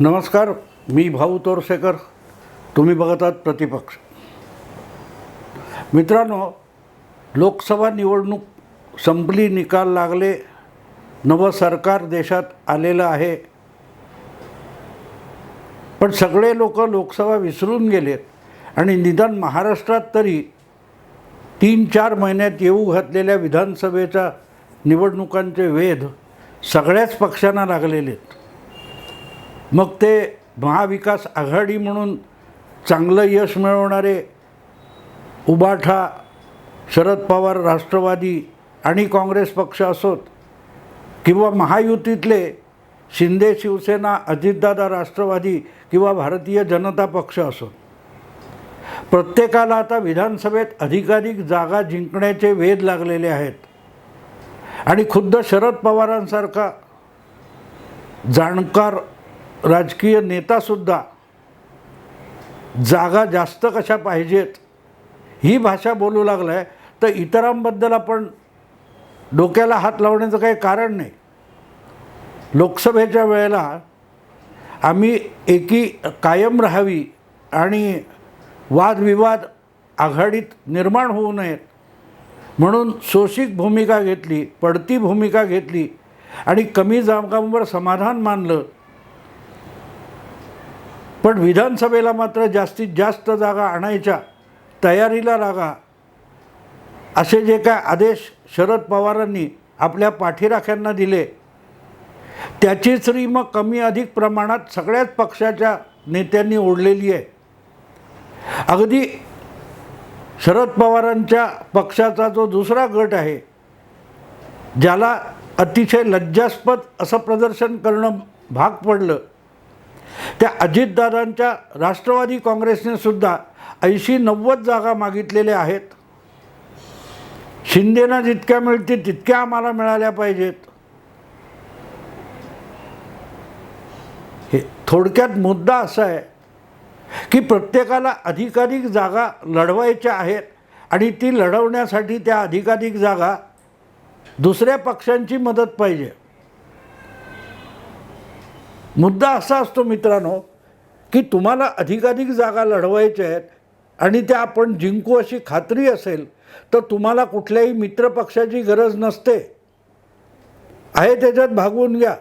नमस्कार मी भाऊ तोरसेकर. तुम्ही बघत आहात प्रतिपक्ष. मित्रांनो लोकसभा निवडणूक संपली निकाल लागले नवं सरकार देशात आलेलं आहे. पण सगळे लोक लोकसभा विसरून गेलेत आणि निदान महाराष्ट्रात तरी तीन चार महिन्यात येऊ घातलेल्या विधानसभेच्या निवडणुकांचे वेध सगळ्याच पक्षांना लागलेले आहेत मग ते महाविकास आघाडी म्हणून चांगलं यश मिळवणारे उबाठा शरद पवार राष्ट्रवादी आणि काँग्रेस पक्ष असोत किंवा महायुतीतले शिंदे शिवसेना अजितदादा राष्ट्रवादी किंवा भारतीय जनता पक्ष असोत. प्रत्येकाला आता विधानसभेत अधिकाधिक जागा जिंकण्याचे वेध लागलेले आहेत. आणि खुद्द शरद पवारांसारखा जाणकार राजकीय नेतासुद्धा जागा जास्त कशा पाहिजेत ही भाषा बोलू लागला आहे तर इतरांबद्दल आपण डोक्याला हात लावण्याचं काही कारण नाही. लोकसभेच्या वेळेला आम्ही एकी कायम राहावी आणि वादविवाद आघाडीत निर्माण होऊ नयेत म्हणून सोशिक भूमिका घेतली पडती भूमिका घेतली आणि कमी जागांवर समाधान मानलं पण विधानसभेला मात्र जास्तीत जास्त जागा आणायच्या तयारीला लागा. असे जे काय आदेश शरद पवारांनी आपल्या पाठीराख्यांना दिले त्याची श्री मग कमी अधिक प्रमाणात सगळ्याच पक्षाच्या नेत्यांनी ओढलेली आहे. अगदी शरद पवारांच्या पक्षाचा जो दुसरा गट आहे ज्याला अतिशय लज्जास्पद असं प्रदर्शन करणं भाग पडलं त्या अजितदादांच्या राष्ट्रवादी काँग्रेसने सुद्धा ऐंशी नव्वद जागा मागितलेल्या आहेत. शिंदेना जितक्या मिळतील तितक्या आम्हाला मिळाल्या पाहिजेत. हे थोडक्यात मुद्दा असा आहे की प्रत्येकाला अधिकाधिक जागा लढवायच्या आहेत आणि ती लढवण्यासाठी त्या अधिकाधिक जागा दुसऱ्या पक्षांची मदत पाहिजे. मुद्दा असा असतो मित्रांनो की तुम्हाला अधिकाधिक जागा लढवायच्या आहेत आणि त्या आपण जिंकू अशी खात्री असेल तर तुम्हाला कुठल्याही मित्रपक्षाची गरज नसते. आहे त्याच्यात भागवून घ्या.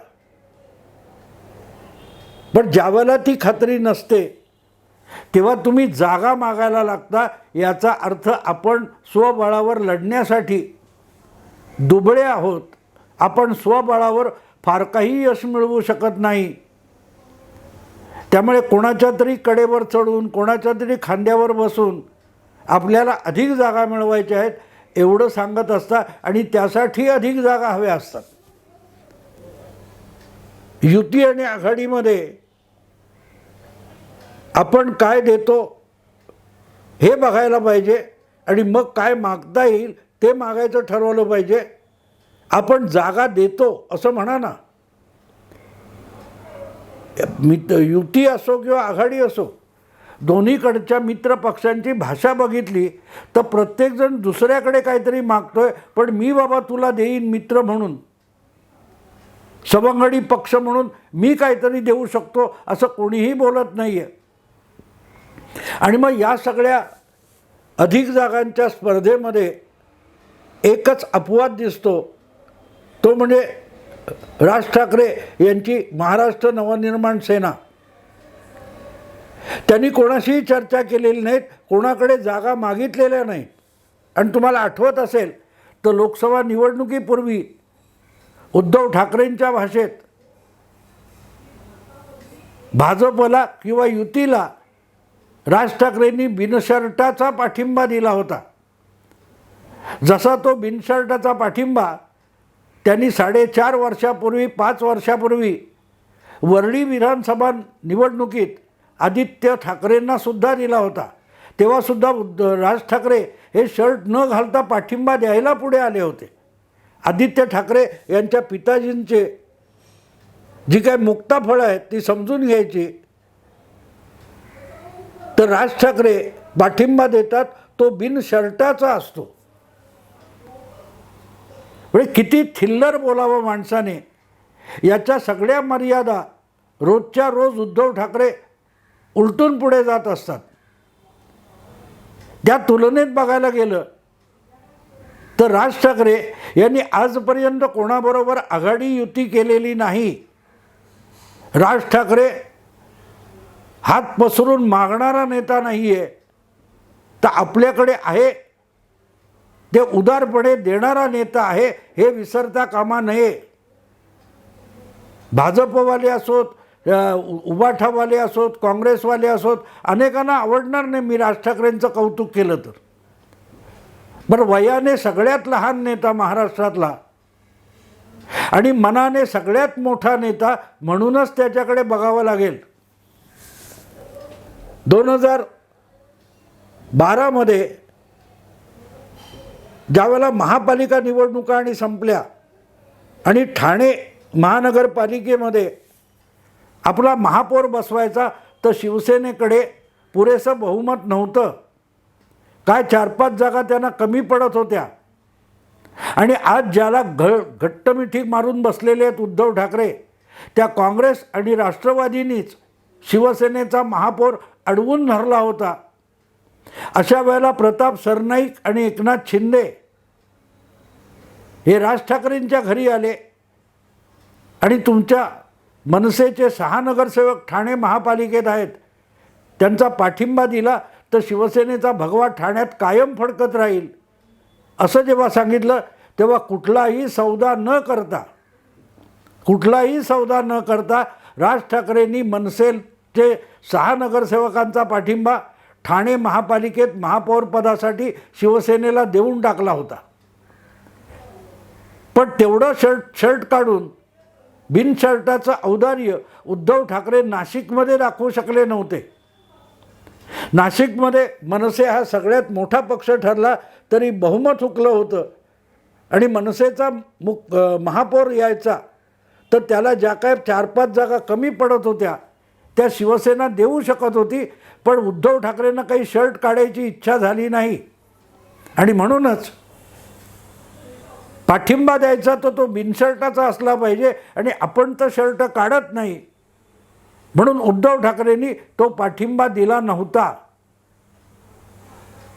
पण ज्यावेळेला ती खात्री नसते तेव्हा तुम्ही जागा मागायला लागता याचा अर्थ आपण स्वबळावर लढण्यासाठी दुबळे आहोत. आपण स्वबळावर फार काही यश मिळवू शकत नाही. त्यामुळे कोणाच्या तरी कडेवर चढून कोणाच्या तरी खांद्यावर बसून आपल्याला अधिक जागा मिळवायच्या आहेत एवढं सांगत असतात आणि त्यासाठी अधिक जागा हव्या असतात. युती आणि आघाडीमध्ये आपण काय देतो हे बघायला पाहिजे आणि मग काय मागता येईल ते मागायचं ठरवलं पाहिजे. आपण जागा देतो असं म्हणा ना. मित्र युती असो किंवा आघाडी असो दोन्हीकडच्या मित्र पक्षांची भाषा बघितली तर प्रत्येकजण दुसऱ्याकडे काहीतरी मागतोय पण मी बाबा तुला देईन मित्र म्हणून. सवंगडी पक्ष म्हणून मी काहीतरी देऊ शकतो असं कोणीही बोलत नाही आहे आणि मग या सगळ्या अधिक जागांच्या स्पर्धेमध्ये एकच अपवाद दिसतो तो म्हणजे राज ठाकरे यांची महाराष्ट्र नवनिर्माण सेना. त्यांनी कोणाशीही चर्चा केलेली नाहीत कोणाकडे जागा मागितलेल्या नाहीत. आणि तुम्हाला आठवत असेल तर लोकसभा निवडणुकीपूर्वी उद्धव ठाकरेंच्या भाषेत भाजपला किंवा युतीला राज ठाकरेंनी बिनशर्टाचा पाठिंबा दिला होता. जसा तो बिनशर्टाचा पाठिंबा त्यांनी साडेचार वर्षापूर्वी पाच वर्षापूर्वी वर्ली विधानसभा निवडणुकीत आदित्य ठाकरेंना सुद्धा दिला होता. तेव्हासुद्धा उद्ध राज ठाकरे हे शर्ट न घालता पाठिंबा द्यायला पुढे आले होते. आदित्य ठाकरे यांच्या पिताजींचे जी काय मुक्ताफळं आहेत ती समजून घ्यायची. तर राज ठाकरे पाठिंबा देतात तो बिन शर्टाचा असतो. म्हणजे किती थिल्लर बोलावं माणसाने. याच्या सगळ्या मर्यादा रोजच्या रोज उद्धव ठाकरे उलटून पुढे जात असतात. त्या तुलनेत बघायला गेलं तर राज ठाकरे यांनी आजपर्यंत कोणाबरोबर आघाडी युती केलेली नाही. राज ठाकरे हात पसरून मागणारा नेता नाही आहे तर आपल्याकडे आहे ते उदारपणे देणारा नेता आहे हे विसरता कामा नये. भाजपवाले असोत उ- उबाठावाले असोत काँग्रेसवाले असोत अनेकांना आवडणार नाही मी राज ठाकरेंचं कौतुक केलं तर. बरं वयाने सगळ्यात लहान नेता महाराष्ट्रातला आणि मनाने सगळ्यात मोठा नेता म्हणूनच त्याच्याकडे बघावं लागेल. दोन हजार बारामध्ये ज्यावेळेला महापालिका निवडणुका आणि संपल्या आणि ठाणे महानगरपालिकेमध्ये आपला महापौर बसवायचा तर शिवसेनेकडे पुरेसं बहुमत नव्हतं. काय चार पाच जागा त्यांना कमी पडत होत्या. आणि आज ज्याला घ घट्टमिठी मारून बसलेले आहेत उद्धव ठाकरे त्या काँग्रेस आणि राष्ट्रवादीनीच शिवसेनेचा महापौर अडवून धरला होता. अशा वेळेला प्रताप सरनाईक आणि एकनाथ शिंदे हे राज ठाकरेंच्या घरी आले. आणि तुमच्या मनसेचे सहा नगरसेवक ठाणे महापालिकेत आहेत. त्यांचा पाठिंबा दिला तर शिवसेनेचा भगवा ठाण्यात कायम फडकत राहील. असं जेव्हा सांगितलं तेव्हा कुठलाही सौदा न करता कुठलाही सौदा न करता राज ठाकरेंनी मनसेचे सहा नगरसेवकांचा पाठिंबा ठाणे महापालिकेत महापौरपदासाठी शिवसेनेला देऊन टाकला होता. पण तेवढं शर्ट शर्ट काढून बिनशर्टाचं औदार्य उद्धव ठाकरे नाशिकमध्ये दाखवू शकले नव्हते. नाशिकमध्ये मनसे हा सगळ्यात मोठा पक्ष ठरला तरी बहुमत हुकलं होतं. आणि मनसेचा मुक महापौर यायचा तर त्याला ज्या काय चार पाच जागा कमी पडत होत्या त्या शिवसेना देऊ शकत होती पण उद्धव ठाकरेंना काही शर्ट काढायची इच्छा झाली नाही. आणि म्हणूनच पाठिंबा द्यायचा तर तो बिनशर्टाचा असला पाहिजे आणि आपण तर शर्ट काढत नाही. म्हणून उद्धव ठाकरेंनी तो पाठिंबा दिला नव्हता.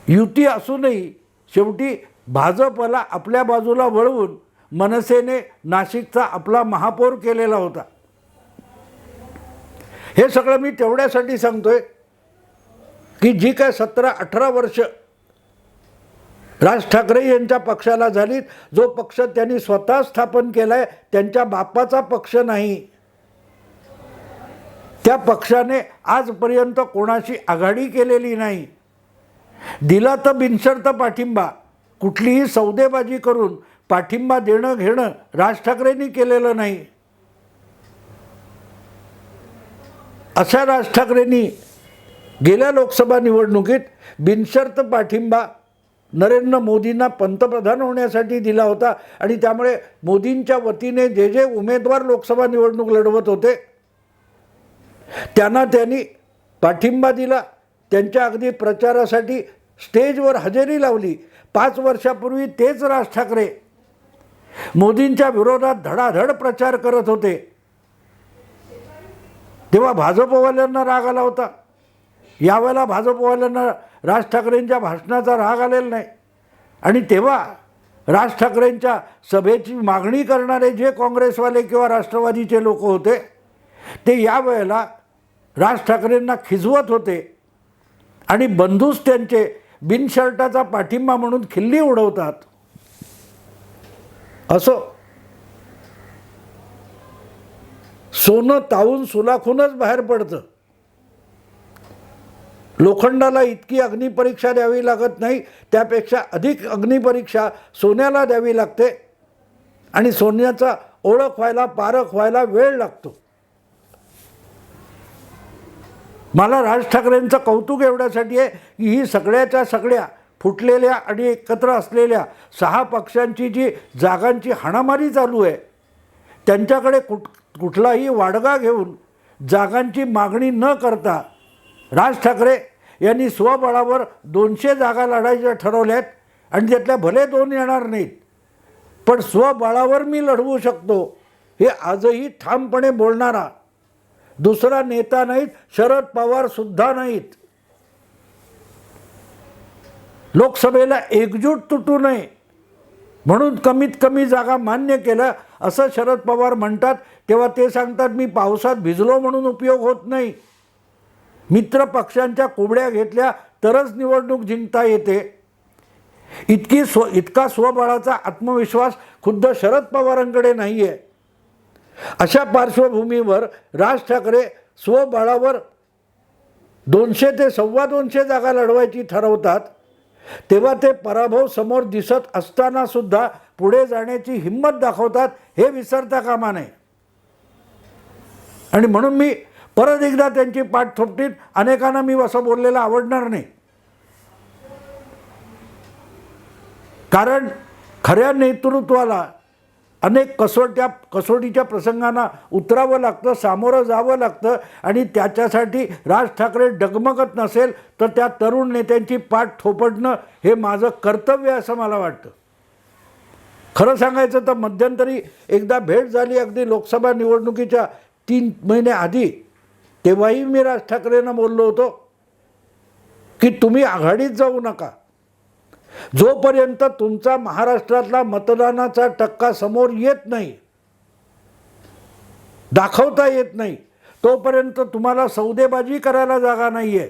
युती असूनही शेवटी भाजपला आपल्या बाजूला वळवून मनसेने नाशिकचा आपला महापौर केलेला होता. हे सगळं मी तेवढ्यासाठी सांगतोय की जी काय सतरा अठरा वर्ष राज ठाकरे यांच्या पक्षाला झालीत जो पक्ष त्यांनी स्वतः स्थापन केला आहे त्यांच्या बापाचा पक्ष नाही. त्या पक्षाने आजपर्यंत कोणाशी आघाडी केलेली नाही. दिला तर बिनशर्त पाठिंबा. कुठलीही सौदेबाजी करून पाठिंबा देणं घेणं राज ठाकरेंनी केलेलं नाही. अशा राज ठाकरेंनी गेल्या लोकसभा निवडणुकीत बिनशर्त पाठिंबा नरेंद्र मोदींना पंतप्रधान होण्यासाठी दिला होता आणि त्यामुळे मोदींच्या वतीने जे जे उमेदवार लोकसभा निवडणूक लढवत होते त्यांना त्यांनी पाठिंबा दिला. त्यांच्या अगदी प्रचारासाठी स्टेजवर हजेरी लावली. पाच वर्षापूर्वी तेच राज ठाकरे मोदींच्या विरोधात धडाधड प्रचार करत होते. तेव्हा भाजपवाल्यांना राग आला होता. यावेळेला भाजपवाल्यांना राज ठाकरेंच्या भाषणाचा राग आलेला नाही. आणि तेव्हा राज ठाकरेंच्या सभेची मागणी करणारे जे काँग्रेसवाले किंवा राष्ट्रवादीचे लोक होते ते यावेळेला राज ठाकरेंना खिजवत होते. आणि बंधूच त्यांचे बिनशर्टाचा पाठिंबा म्हणून खिल्ली उडवतात. असो सोनं तावून सुलाखूनच बाहेर पडतं. लोखंडाला इतकी अग्निपरीक्षा द्यावी लागत नाही त्यापेक्षा अधिक अग्निपरीक्षा सोन्याला द्यावी लागते आणि सोन्याचा ओळख व्हायला पारख व्हायला वेळ लागतो. मला राज ठाकरेंचं कौतुक एवढ्यासाठी आहे की ही सगळ्याच्या सगळ्या फुटलेल्या आणि एकत्र असलेल्या सहा पक्षांची जी जागांची हाणामारी चालू आहे त्यांच्याकडे कुठ कुठलाही वाडगा घेऊन जागांची मागणी न करता राज ठाकरे यांनी स्वबळावर दोनशे जागा लढायच्या ठरवल्यात आणि त्यातल्या भले दोन येणार नाहीत पण स्वबळावर मी लढवू शकतो हे आजही ठामपणे बोलणारा दुसरा नेता नाहीत शरद पवारसुद्धा नाहीत. लोकसभेला एकजूट तुटू नये. म्हणून कमीत कमी जागा मान्य केलं असं शरद पवार म्हणतात तेव्हा ते सांगतात मी पावसात भिजलो म्हणून उपयोग होत नाही. मित्र पक्षांच्या कोबड्या घेतल्या तरच निवडणूक जिंकता येते. इतकी स्व इतका स्वबळाचा आत्मविश्वास खुद्द शरद पवारांकडे नाही आहे अशा पार्श्वभूमीवर राज ठाकरे स्वबळावर दोनशे ते सव्वा दोनशे जागा लढवायची ठरवतात. तेव्हा ते पराभव समोर दिसत असताना सुद्धा पुढे जाण्याची हिंमत दाखवतात हे विसरता कामा नये. आणि म्हणून मी परत एकदा त्यांची पाठ थोपटीत अनेकांना मी असं बोललेलं आवडणार नाही. कारण खऱ्या नेतृत्वाला अनेक कसोट्या कसोटीच्या प्रसंगांना उतरावं लागतं सामोरं जावं लागतं आणि त्याच्यासाठी राज ठाकरे डगमगत नसेल तर त्या तरुण नेत्यांची पाठ थोपटणं हे माझं कर्तव्य असं मला वाटतं. खरं सांगायचं तर मध्यंतरी एकदा भेट झाली अगदी लोकसभा निवडणुकीच्या तीन महिने आधी तेव्हाही मी राज ठाकरेंना बोललो होतो की तुम्ही आघाडीत जाऊ नका. जोपर्यंत तुमचा महाराष्ट्रातला मतदानाचा टक्का समोर येत नाही दाखवता येत नाही तोपर्यंत तुम्हाला सौदेबाजी करायला जागा नाही आहे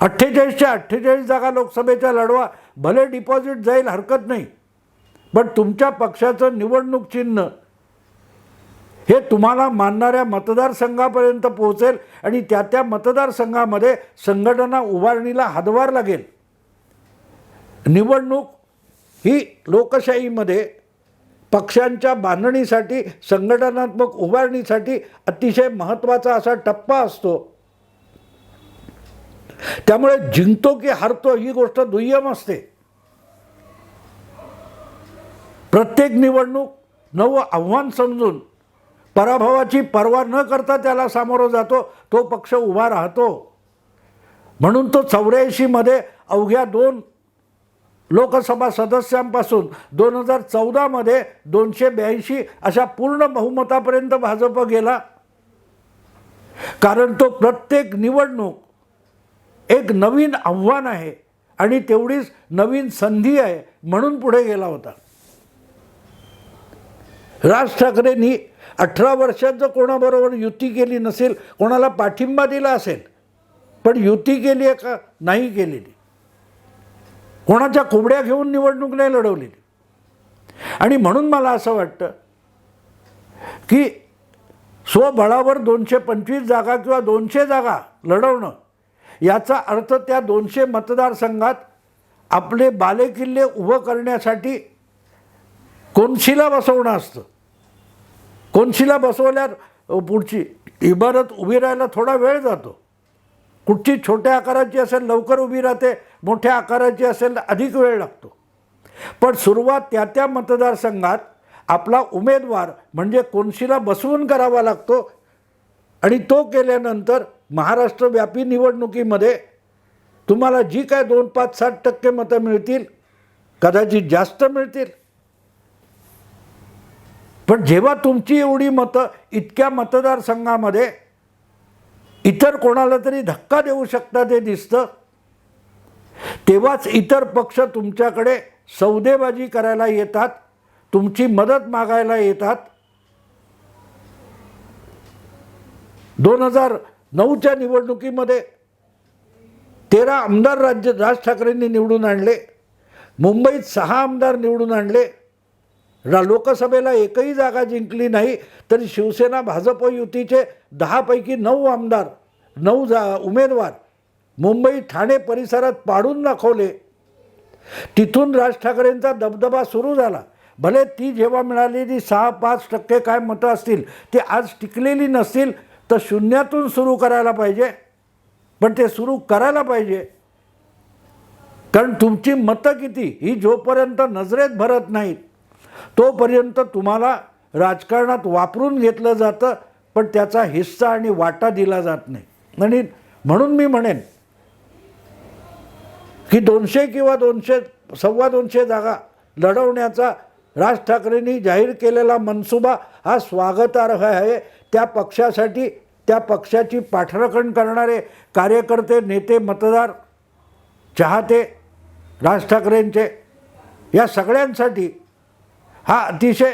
अठ्ठेचाळीसच्या अठ्ठेचाळीस जागा लोकसभेच्या लढवा भले डिपॉझिट जाईल हरकत नाही पण तुमच्या पक्षाचं निवडणूक चिन्ह हे तुम्हाला मानणाऱ्या मतदारसंघापर्यंत पोहोचेल आणि त्या त्या मतदारसंघामध्ये संघटना उभारणीला हातभार लागेल. निवडणूक ही लोकशाहीमध्ये पक्षांच्या बांधणीसाठी संघटनात्मक उभारणीसाठी अतिशय महत्त्वाचा असा टप्पा असतो. त्यामुळे जिंकतो की हारतो ही गोष्ट दुय्यम असते. प्रत्येक निवडणूक नवं आव्हान समजून पराभवाची पर्वा न करता त्याला सामोरं जातो तो पक्ष उभा राहतो. म्हणून तो चौऱ्याऐंशीमध्ये अवघ्या दोन लोकसभा सदस्यांपासून दोन हजार चौदामध्ये दोनशे ब्याऐंशी अशा पूर्ण बहुमतापर्यंत भाजप गेला. कारण तो प्रत्येक निवडणूक एक नवीन आव्हान आहे आणि तेवढीच नवीन संधी आहे म्हणून पुढे गेला होता. राज ठाकरेंनी अठरा वर्षात जर कोणाबरोबर युती केली नसेल कोणाला पाठिंबा दिला असेल पण युती केली आहे का? नाही केलेली. कोणाच्या कोबड्या घेऊन निवडणूक नाही लढवलेली. आणि म्हणून मला असं वाटतं की स्वबळावर दोनशे पंचवीस जागा किंवा दोनशे जागा लढवणं याचा अर्थ त्या दोनशे मतदारसंघात आपले बालेकिल्ले उभं करण्यासाठी कोनशिला बसवणं असतं. कोनशिला बसवल्यावर पुढची इमारत उभी राहायला थोडा वेळ जातो. कुठची छोट्या आकाराची असेल लवकर उभी राहते मोठ्या आकाराची असेल अधिक वेळ लागतो. पण सुरुवात त्या त्या मतदारसंघात आपला उमेदवार म्हणजे कोणशीला बसवून करावा लागतो आणि तो केल्यानंतर महाराष्ट्रव्यापी निवडणुकीमध्ये तुम्हाला जी काय दोन पाच सात टक्के मतं मिळतील कदाचित जास्त मिळतील. पण जेव्हा तुमची एवढी मतं इतक्या मतदारसंघामध्ये इतर कोणाला तरी धक्का देऊ शकता ते दिसतं. तेव्हाच इतर पक्ष तुमच्याकडे सौदेबाजी करायला येतात तुमची मदत मागायला येतात. दोन हजार नऊच्या निवडणुकीमध्ये तेरा आमदार राज्य राज ठाकरेंनी निवडून आणले. मुंबईत सहा आमदार निवडून आणले. लोकसभेला एकही जागा जिंकली नाही तरी शिवसेना भाजप युतीचे दहापैकी नऊ आमदार नऊ जा उमेदवार मुंबई ठाणे परिसरात पाडून दाखवले. तिथून राज ठाकरेंचा दबदबा सुरू झाला. भले ती जेव्हा मिळालेली सहा पाच टक्के काय मतं असतील ती आज टिकलेली नसतील तर शून्यातून सुरू करायला पाहिजे. पण ते सुरू करायला पाहिजे. कारण तुमची मतं किती ही जोपर्यंत नजरेत भरत नाहीत तोपर्यंत तुम्हाला राजकारणात वापरून घेतलं जातं पण त्याचा हिस्सा आणि वाटा दिला जात नाही. आणि म्हणून मी म्हणेन की दोनशे किंवा दोनशे सव्वा दोनशे जागा लढवण्याचा राज ठाकरेंनी जाहीर केलेला मनसुबा हा स्वागतार्ह आहे. त्या पक्षासाठी त्या पक्षाची पाठराखण करणारे कार्यकर्ते नेते मतदार चाहते राज ठाकरेंचे या सगळ्यांसाठी हा अतिशय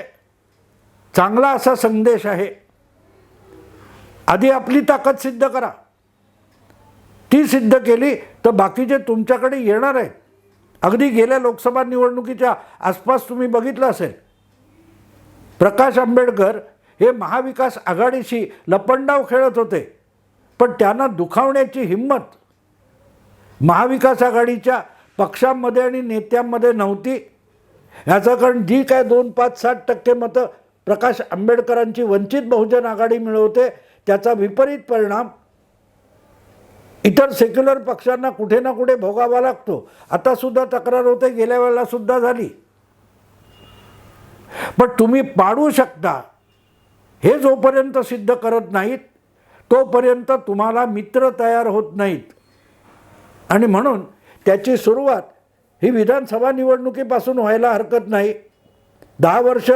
चांगला असा संदेश आहे. आधी आपली ताकद सिद्ध करा. ती सिद्ध केली तर बाकीचे तुमच्याकडे येणार आहेत अगदी गेल्या लोकसभा निवडणुकीच्या आसपास तुम्ही बघितलं असेल. प्रकाश आंबेडकर हे महाविकास आघाडीशी लपंडाव खेळत होते पण त्यांना दुखावण्याची हिंमत महाविकास आघाडीच्या पक्षांमध्ये आणि नेत्यांमध्ये नव्हती. याचं कारण जी काय दोन पाच साठ टक्के मतं प्रकाश आंबेडकरांची वंचित बहुजन आघाडी मिळवते त्याचा विपरीत परिणाम इतर सेक्युलर पक्षांना कुठे ना कुठे भोगावा लागतो. आता सुद्धा तक्रार होते गेल्या वेळेला सुद्धा झाली. पण तुम्ही पाडू शकता. हे जोपर्यंत सिद्ध करत नाहीत तोपर्यंत तुम्हाला मित्र तयार होत नाहीत. आणि म्हणून त्याची सुरुवात ही विधानसभा निवडणुकीपासून व्हायला हरकत नाही. दहा वर्ष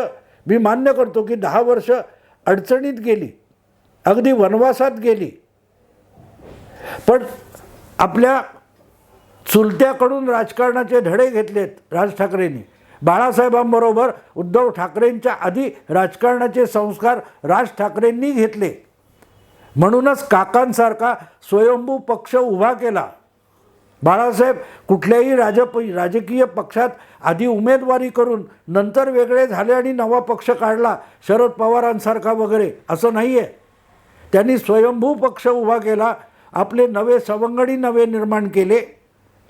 मी मान्य करतो की दहा वर्ष अडचणीत गेली. अगदी वनवासात गेली. पण आपल्या चुलत्याकडून राजकारणाचे धडे घेतलेत राज ठाकरेंनी. बाळासाहेबांबरोबर उद्धव ठाकरेंच्या आधी राजकारणाचे संस्कार राज ठाकरेंनी घेतले. म्हणूनच काकांसारखा स्वयंभू पक्ष उभा केला. बाळासाहेब कुठल्याही राजप राजकीय पक्षात आधी उमेदवारी करून नंतर वेगळे झाले आणि नवा पक्ष काढला शरद पवारांसारखा वगैरे असं नाही आहे त्यांनी स्वयंभू पक्ष उभा केला आपले नवे सवंगडी नवे निर्माण केले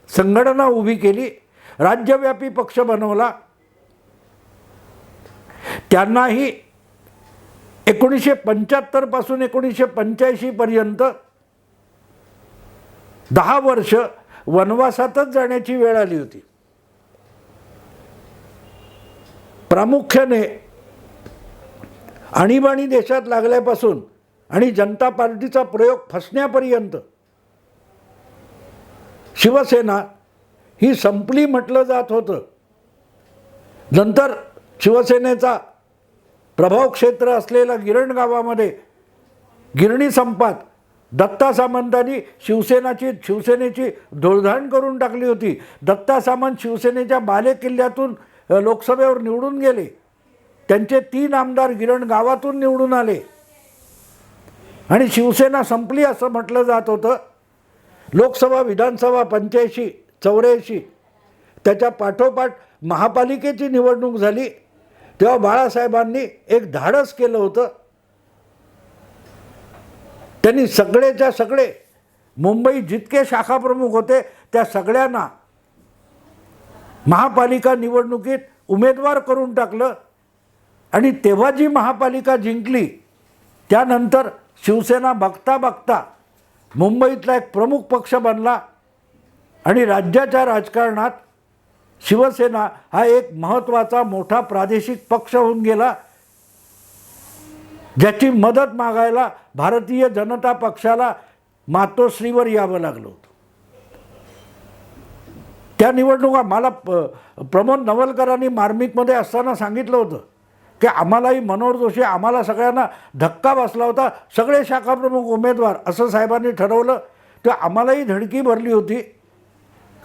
संघटना उभी केली राज्यव्यापी पक्ष बनवला. त्यांनाही एकोणीसशे पंच्याहत्तरपासून एकोणीसशे पंच्याऐंशीपर्यंत दहा वर्ष वनवासातच जाण्याची वेळ आली होती. प्रामुख्याने आणीबाणी देशात लागल्यापासून आणि जनता पार्टीचा प्रयोग फसण्यापर्यंत. शिवसेना ही संपली म्हटलं जात होतं. नंतर शिवसेनेचा प्रभाव क्षेत्र असलेल्या गिरण गावामध्ये गिरणी संपात दत्ता सामंतांनी शिवसेनाची शिवसेनेची धुळधाण करून टाकली होती. दत्ता सामंत शिवसेनेच्या बाले किल्ल्यातून लोकसभेवर निवडून गेले. त्यांचे तीन आमदार गिरण गावातून निवडून आले. आणि शिवसेना संपली असं म्हटलं जात होतं. लोकसभा विधानसभा पंच्याऐंशी चौऱ्याऐंशी त्याच्या पाठोपाठ महापालिकेची निवडणूक झाली. तेव्हा बाळासाहेबांनी एक धाडस केलं होतं. त्यांनी सगळेच्या सगळे मुंबई जितके शाखाप्रमुख होते त्या सगळ्यांना महापालिका निवडणुकीत उमेदवार करून टाकलं. आणि तेव्हा जी महापालिका जिंकली त्यानंतर शिवसेना बघता बघता मुंबईतला एक प्रमुख पक्ष बनला आणि राज्याच्या राजकारणात शिवसेना हा एक महत्त्वाचा मोठा प्रादेशिक पक्ष होऊन गेला ज्याची मदत मागायला भारतीय जनता पक्षाला मातोश्रीवर यावं लागलं होतं. त्या निवडणुका मला प- प्रमोद नवलकरांनी मार्मिकमध्ये असताना सांगितलं होतं. की आम्हालाही मनोहर जोशी आम्हाला सगळ्यांना धक्का बसला होता सगळे शाखाप्रमुख उमेदवार असं साहेबांनी ठरवलं. तर आम्हालाही धडकी भरली होती.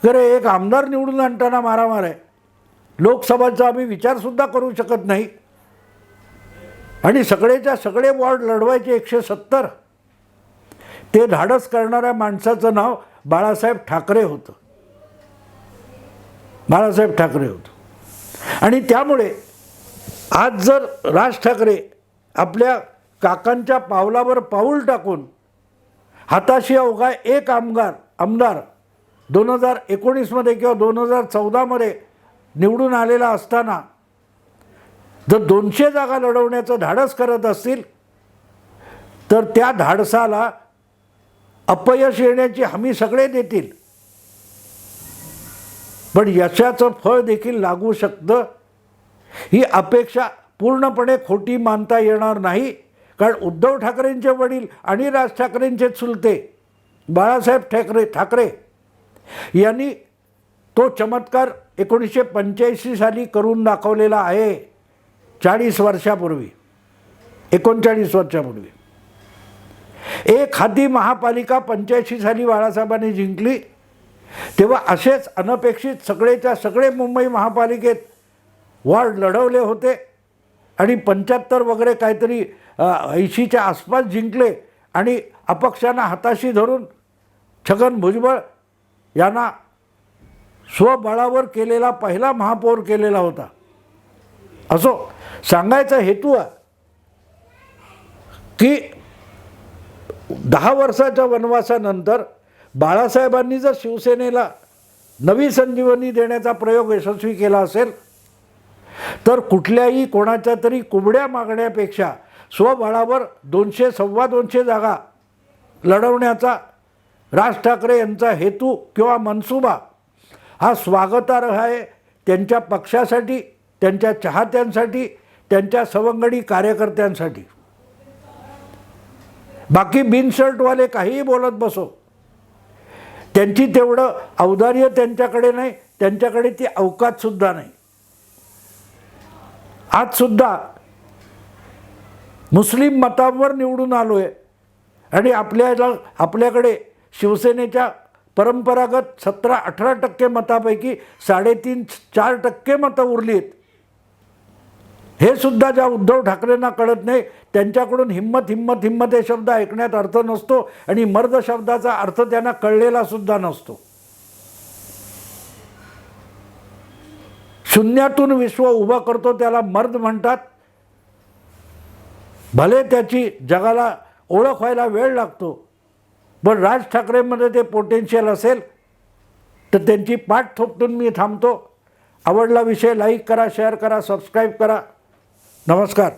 खरं एक आमदार निवडून आणताना मारामार आहे. लोकसभाचा आम्ही विचारसुद्धा करू शकत नाही. आणि सगळेच्या सगळे वॉर्ड लढवायचे एकशे सत्तर. ते धाडस करणाऱ्या माणसाचं नाव बाळासाहेब ठाकरे होतं. बाळासाहेब ठाकरे होतं. आणि त्यामुळे आज जर राज ठाकरे आपल्या काकांच्या पावलावर पाऊल टाकून हाताशी अवघा एक आमदार आमदार दोन हजार एकोणीसमध्ये किंवा दोन हजार चौदामध्ये निवडून आलेला असताना जर दोनशे जागा लढवण्याचं धाडस करत असतील तर त्या धाडसाला अपयश येण्याची हमी सगळे देतील. पण यशाचं फळ देखील लागू शकतं. ही अपेक्षा पूर्णपणे खोटी मानता येणार नाही कारण उद्धव ठाकरेंचे वडील आणि राज ठाकरेंचे चुलते बाळासाहेब ठाकरे ठाकरे यांनी तो चमत्कार एकोणीसशे पंच्याऐंशी साली करून दाखवलेला आहे चाळीस वर्षापूर्वी. एकोणचाळीस वर्षापूर्वी. एक हाती महापालिका पंच्याऐंशी साली बाळासाहेबांनी जिंकली तेव्हा असेच अनपेक्षित सगळेच्या सगळे मुंबई महापालिकेत वॉर्ड लढवले होते. आणि पंच्याहत्तर वगैरे काहीतरी ऐंशीच्या आसपास जिंकले आणि अपक्षांना हाताशी धरून छगन भुजबळ यांना स्वबळावर केलेला पहिला महापौर केलेला होता. असो सांगायचा हेतू आहे की दहा वर्षाच्या वनवासानंतर बाळासाहेबांनी जर शिवसेनेला नवी संजीवनी देण्याचा प्रयोग यशस्वी केला असेल तर कुठल्याही कोणाच्या तरी कुबड्या मागण्यापेक्षा स्वबळावर दोनशे सव्वा दोनशे जागा लढवण्याचा राज ठाकरे यांचा हेतू किंवा मनसुबा हा स्वागतार्ह आहे त्यांच्या पक्षासाठी त्यांच्या चाहत्यांसाठी त्यांच्या सवंगडी कार्यकर्त्यांसाठी. बाकी बिनशर्टवाले काहीही बोलत बसो. त्यांची तेवढं औदार्य त्यांच्याकडे नाही त्यांच्याकडे ती अवकातसुद्धा नाही. आजसुद्धा मुस्लिम मतांवर निवडून आलो आहे आणि आपल्याला आपल्याकडे शिवसेनेच्या परंपरागत सतरा अठरा टक्के मतापैकी साडेतीन चार टक्के मतं उरली आहेत हे सुद्धा ज्या उद्धव ठाकरेंना कळत नाही त्यांच्याकडून हिंमत हिंमत हिंमत हे शब्द ऐकण्यात अर्थ नसतो आणि मर्द शब्दाचा अर्थ त्यांना कळलेला सुद्धा नसतो. शून्यातून विश्व उभं करतो त्याला मर्द म्हणतात. भले त्याची जगाला ओळख व्हायला वेळ लागतो पण राज ठाकरेमध्ये ते पोटेन्शियल असेल तर त्यांची पाठ थोपटून मी थांबतो. आवडला विषय लाईक करा शेअर करा सबस्क्राईब करा. नमस्कार.